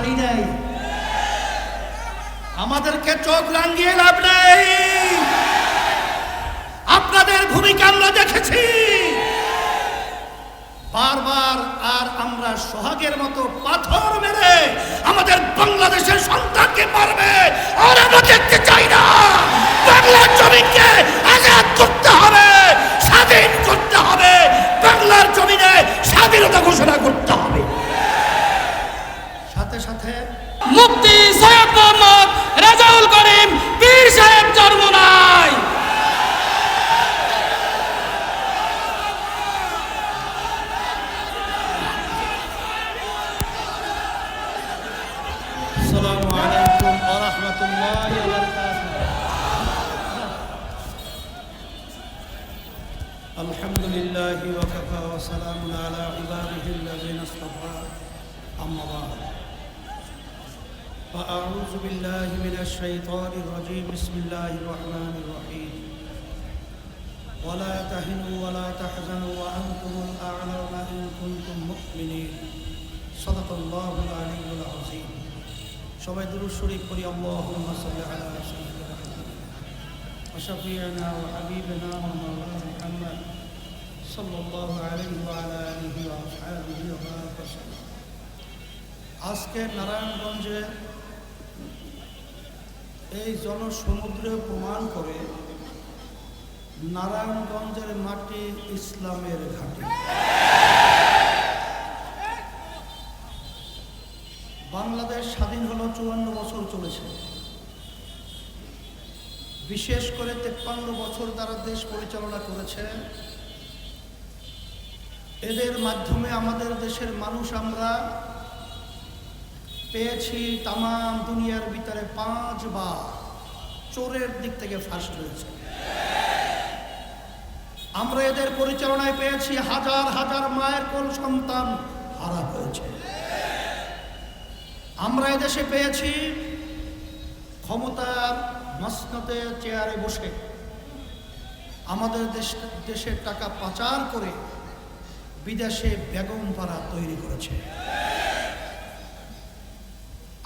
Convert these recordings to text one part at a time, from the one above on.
ছাড়ি নাই। আমাদেরকে চোখ রাঙিয়ে লাভ নেই। আপনাদের ভূমিকা আমরা দেখেছি। বারবার আর আমরা সোহাগের মতো পাথর মেরে আমাদের বাংলাদেশের সন্তানকে মারবে, আর আমরা দেখতে চাই না বাংলার জমিকে সাথে সাথে মুফতি সৈয়দ মোহাম্মদ রেজাউল করিম পীর সাহেব জন্ম নাই السلام عليكم ورحمة الله وبركاته الحمد لله وكفى وسلام على عباده الذين اصطفى أما بعد فأعوذ بالله من الشيطان الرجيم بسم الله الرحمن الرحيم ولا تهنوا ولا تحزنوا وأنتم الأعلون إن كنتم مؤمنين صدق الله العلي العظيم সবাই দুরুদ শরীফ করি আল্লাহুম্মা সাল্লি আলা সাইয়্যিদিনা وشفيعنا وحبيبنا ومولانا محمد صلى الله عليه وعلى آله وأصحابه وبارك وسلم আজকে নারায়ণগঞ্জে এই জনসমুদ্রে প্রমাণ করে নারায়ণগঞ্জের মাটি ইসলামের ঘাঁটি। বাংলাদেশ স্বাধীন হলো চুয়ান্ন বছর চলেছে। বিশেষ করে তেপ্পান্ন বছর তারা দেশ পরিচালনা করেছে। এদের মাধ্যমে আমাদের দেশের মানুষ আমরা পেয়েছি তাম দুনিয়ার ভিতরে পাঁচবার। চোরের দিক থেকে ফার্স্ট হয়েছে আমরা এদের পরিচালনায় পেয়েছি, হাজার হাজার মায়ের কোল সন্তান হারা হয়েছে। আমরা এদেশে পেয়েছি ক্ষমতার মসনতে চেয়ারে বসে আমাদের দেশ দেশের টাকা পাচার করে বিদেশে বেগম পাড়া তৈরি করেছে।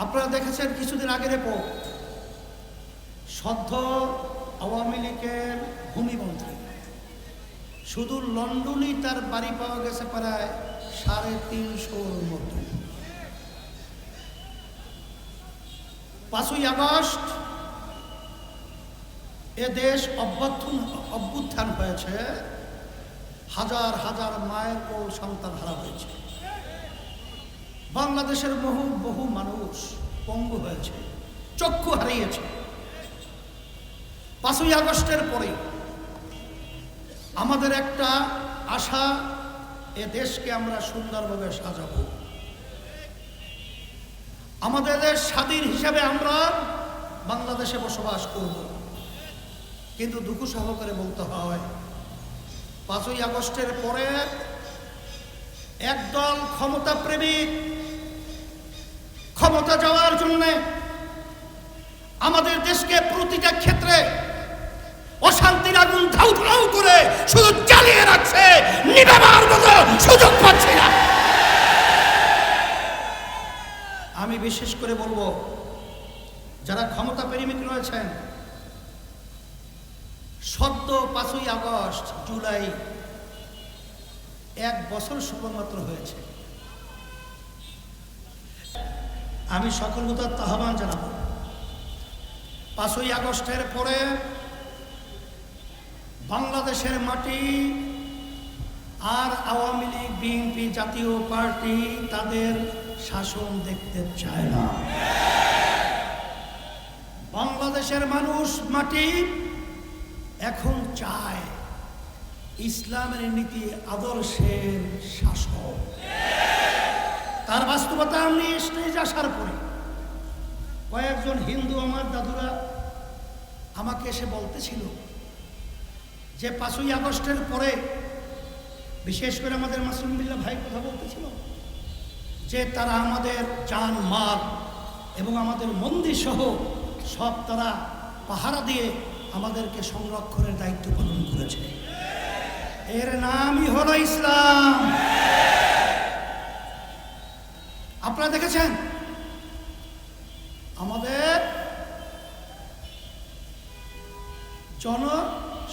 আপনারা দেখেছেন কিছুদিন আগের রিপোর্ট সদ্য আওয়ামী লীগের ভূমিমন্ত্রী। শুধু লন্ডনই তার বাড়ি পাওয়া গেছে প্রায় সাড়ে তিনশোর মতো। পাঁচই আগস্ট এ দেশ অভ্যুত্থান অভ্যুত্থান হয়েছে, হাজার হাজার মায়ের কোল সন্তান হারা হয়েছে। বাংলাদেশের বহু বহু মানুষ পঙ্গু হয়েছে, চক্ষু হারিয়েছে। পাঁচই আগস্টের পরে আমাদের একটা আশা, এ দেশকে আমরা সুন্দরভাবে সাজাবো। আমাদের দেশ স্বাধীন হিসাবে আমরা বাংলাদেশে বসবাস করব। কিন্তু দুঃখ সহকারে বলতে হয়, পাঁচই আগস্টের পরে একদল ক্ষমতা প্রেমিক ক্ষমতা যাওয়ার জন্যে আমাদের দেশকে প্রতিটা ক্ষেত্রে অশান্তির আগুন ধাউ ধাউ করে শুধু জ্বালিয়ে রাখছে নিবেবার মতো সুযোগ পাচ্ছে না। আমি বিশেষ করে বলব, যারা ক্ষমতা প্রেমিক রয়েছেন, সদ্য পাঁচই আগস্ট, জুলাই, এক বছর শুধুমাত্র হয়েছে। আমি সকল তার আহ্বান জানাব। পাঁচই আগস্টের পরে বাংলাদেশের মাটি আর আওয়ামী লীগ, বিএনপি জাতীয় পার্টি তাদের শাসন দেখতে চায় না। বাংলাদেশের মানুষ মাটি এখন চায়। ইসলামের নীতি আদর্শের শাসন তার বাস্তবতা আমি স্টেজ আসার পরে কয়েকজন হিন্দু আমার দাদুরা আমাকে এসে বলতেছিল যে পাঁচই আগস্টের পরে, বিশেষ করে আমাদের মাসুম বিল্লা ভাই কথা বলতেছিল যে তারা আমাদের চান মাল এবং আমাদের মন্দির সহ সব তারা পাহারা দিয়ে আমাদেরকে সংরক্ষণের দায়িত্ব পালন করেছে। এর নামই হলো ইসলাম। আপনারা দেখেছেন? আমাদের জন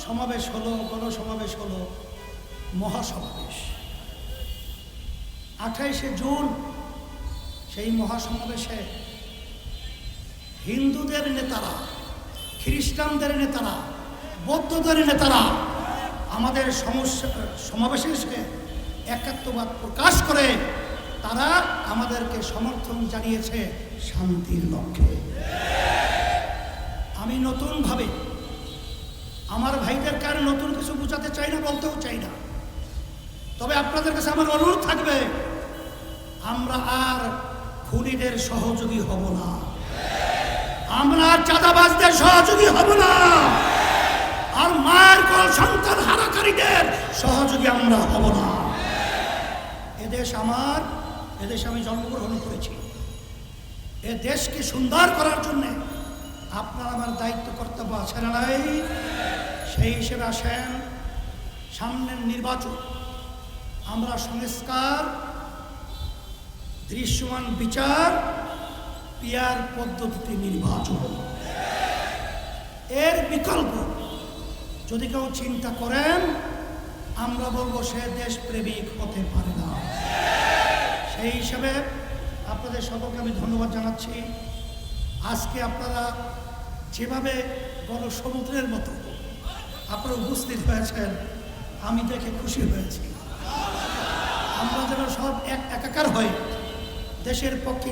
সমাবেশ হলো, গণসমাবেশ হলো, মহাসমাবেশ। আঠাইশে জুন, সেই মহাসমাবেশে হিন্দুদের নেতারা, খ্রিস্টানদের নেতারা, বৌদ্ধদের নেতারা আমাদের সমস্যা সমাবেশে এসে একাত্মবাদ প্রকাশ করে তারা আমাদেরকে সমর্থন জানিয়েছে শান্তির লক্ষ্যে। আমি নতুনভাবে আমার ভাইদেরকে আর নতুন কিছু বোঝাতে চাই না, বলতেও চাই না। তবে আপনাদের কাছে আমার অনুরোধ থাকবে, আমরা আর খুনিদের সহযোগী হব না। আমরা চাঁদাবাজদের সহযোগী হব না। আর মায়ের কল সন্তান হারাকারীদের সহযোগী আমরা হব না। এদেশ আমার এদেশে আমি জন্মগ্রহণ করেছি। এ দেশকে সুন্দর করার জন্য আপনার আমার দায়িত্ব কর্তব্য আছে না নাই? সেই হিসেবে আসেন। সামনের নির্বাচন। আমরা সংস্কার, দৃশ্যমান বিচার, পিয়ার পদ্ধতিতে নির্বাচন। এর বিকল্প, যদি কেউ চিন্তা করেন, আমরা বলব সে দেশপ্রেমিক হতে পারে না। সেই হিসাবে আপনাদের সকলকে আমি ধন্যবাদ জানাচ্ছি। আজকে আপনারা যেভাবে বড় সমুদ্রের মতো আপনারা উপস্থিত হয়েছেন, আমি দেখে খুশি হয়েছি। আমরা যেন সব এক একাকার হয়ে দেশের পক্ষে